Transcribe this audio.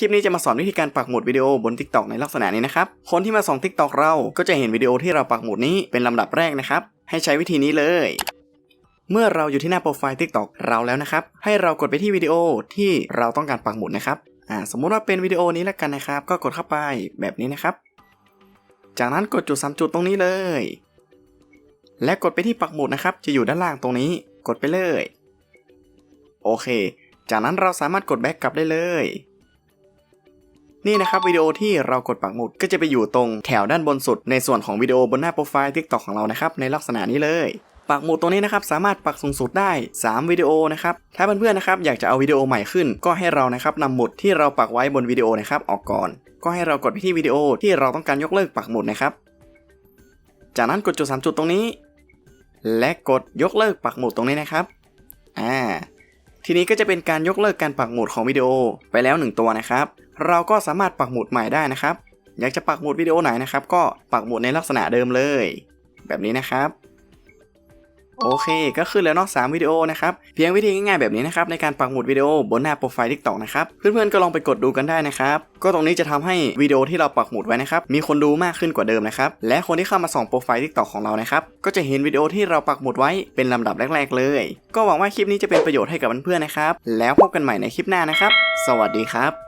คลิปนี้จะมาสอนวิธีการปักหมุดวิดีโอบน TikTok ในลักษณะนี้นะครับ คนที่มาส่อง TikTok เราก็จะเห็นวิดีโอที่เราปักหมุดนี้เป็นลำดับแรกนะครับ ให้ใช้วิธีนี้เลย เมื่อเราอยู่ที่หน้าโปรไฟล์ TikTok เราแล้วนะครับ ให้เรากดไปที่วิดีโอที่เราต้องการปักหมุดนะครับอ่าสมมุติว่าเป็นวิดีโอนี้แล้วกันนะครับ ก็กดเข้าไปแบบนี้นะครับ จากนั้นกดจุดสามจุดตรงนี้เลย และกดไปที่ปักหมุดนะครับ จะอยู่ด้านล่างตรงนี้ กดไปเลย โอเค จากนั้นเราสามารถกดแบ็กกลับได้เลย นี่นะครับวิดีโอที่เรากดปักหมุดก็จะไปอยู่ตรงแถวด้านบนสุดในส่วนของวิดีโอบนหน้าโปรไฟล์ TikTok ของเรานะครับในลักษณะนี้เลยปักหมุดตรงนี้นะครับสามารถปักสูงสุดได้ 3 วิดีโอนะครับถ้าเพื่อนๆนะครับอยากจะเอาวิดีโอใหม่ขึ้น ก็ให้เรานะครับนำหมุดที่เราปักไว้บนวิดีโอนะครับออกก่อน ก็ให้เรากดไปที่วิดีโอที่เราต้องการยกเลิกปักหมุดนะครับ จากนั้นกดจุดสามจุดตรงนี้ และกดยกเลิกปักหมุดตรงนี้นะครับอ่าทีนี้ก็จะเป็นการยกเลิกการปักหมุดของวิดีโอไปแล้ว 1 ตัวนะครับ เราก็สามารถปักหมุดใหม่ได้นะครับ อยากจะปักหมุดวิดีโอไหนนะครับ ก็ปักหมุดในลักษณะเดิมเลย แบบนี้นะครับโอเค ก็ขึ้นแล้วเนอก3วิดีโอนะครับ เพียงวิธีง่ายๆแบบนี้นะครับในการปักหมุดวิดีโอบนหน้าโปรไฟล์ TikTok นะครับ เพื่อนๆก็ลองไปกดดูกันได้นะครับ ก็ตรงนี้จะทำให้วิดีโอที่เราปักหมุดไว้นะครับ มีคนดูมากขึ้นกว่าเดิมนะครับ และคนที่เข้ามาส่องโปรไฟล์ TikTok ของเรานะครับ ก็จะเห็นวิดีโอที่เราปักหมุดไว้เป็นลำดับแรก ๆ เลย ก็หวังว่าคลิปนี้จะเป็นประโยชน์ให้กับเพื่อนๆนะครับ แล้วพบกันใหม่ในคลิปหน้านะครับ สวัสดีครับ